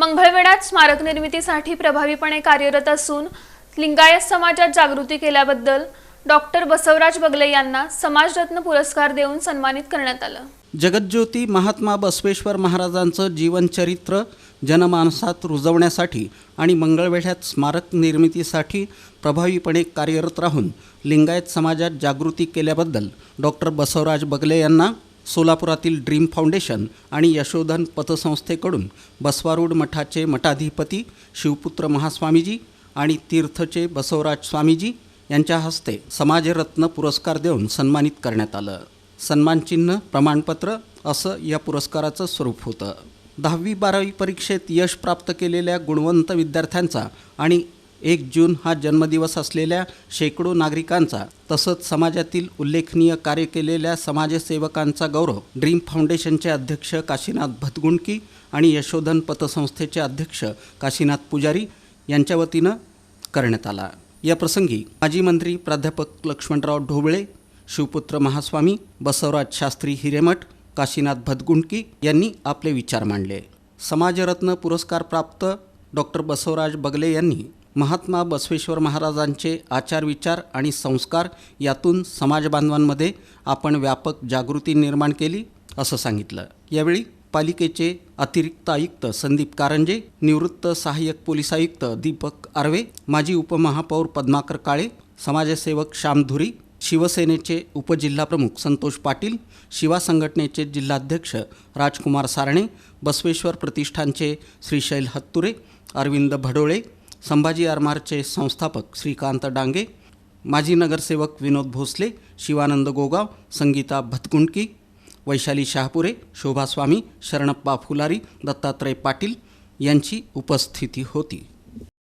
मंगळवेढ्यात स्मारक निर्मितीसाठी प्रभावीपणे कार्यरत असून लिंगायत समाजात जागृती केल्याबद्दल डॉक्टर बसवराज बगले यांना समाजरत्न पुरस्कार देऊन सन्मानित करण्यात आलं. जगज्योती महात्मा बसवेश्वर महाराजांचं जीवनचरित्र जनमानसात रुजवण्यासाठी आणि मंगळवेढ्यात स्मारक निर्मितीसाठी प्रभावीपणे कार्यरत राहून लिंगायत समाजात जागृती केल्याबद्दल डॉक्टर बसवराज बगले यांना सोलापुरातील ड्रीम फाउंडेशन आणि यशोधन पतसंस्थेकडून बसवारूढ मठाचे मठाधिपती शिवपुत्र महास्वामीजी आणि तीर्थचे बसवराज स्वामीजी यांच्या हस्ते समाजरत्न पुरस्कार देऊन सन्मानित करण्यात आलं. सन्मानचिन्ह प्रमाणपत्र असं या पुरस्काराचं स्वरूप होतं. दहावी बारावी परीक्षेत यश प्राप्त केलेल्या गुणवंत विद्यार्थ्यांचा आणि एक जून हा जन्मदिवस असलेल्या शेकडो नागरिकांचा तसंच समाजातील उल्लेखनीय कार्य केलेल्या समाजसेवकांचा गौरव ड्रीम फाउंडेशनचे अध्यक्ष काशीनाथ भतगुंडकी आणि यशोधन पतसंस्थेचे अध्यक्ष काशीनाथ पुजारी यांच्या वतीनं करण्यात आला. या प्रसंगी माजी मंत्री प्राध्यापक लक्ष्मणराव ढोबळे शिवपुत्र महास्वामी बसवराज शास्त्री हिरेमठ काशीनाथ भतगुंडकी यांनी आपले विचार मांडले. समाजरत्न पुरस्कार प्राप्त डॉक्टर बसवराज बगले यांनी महात्मा बसवेश्वर महाराजांचे आचार विचार आणि संस्कार यातून समाजबांधवांमध्ये आपण व्यापक जागृती निर्माण केली असं सांगितलं. यावेळी पालिकेचे अतिरिक्त आयुक्त संदीप कारंजे निवृत्त सहाय्यक पोलीस आयुक्त दीपक आर्वे माजी उपमहापौर पद्माकर काळे समाजसेवक श्याम धुरी शिवसेनेचे उपजिल्हाप्रमुख संतोष पाटील शिवा संघटनेचे जिल्हाध्यक्ष राजकुमार सारणे बसवेश्वर प्रतिष्ठानचे श्रीशैल हत्तुरे अरविंद भडोळे संभाजी आरमारचे संस्थापक श्रीकांत डांगे माजी नगरसेवक विनोद भोसले शिवानंद गोगाव संगीता भतकुंडकी वैशाली शहापुरे शोभास्वामी शरणप्पा फुलारी दत्तात्रय पाटील यांची उपस्थिती होती.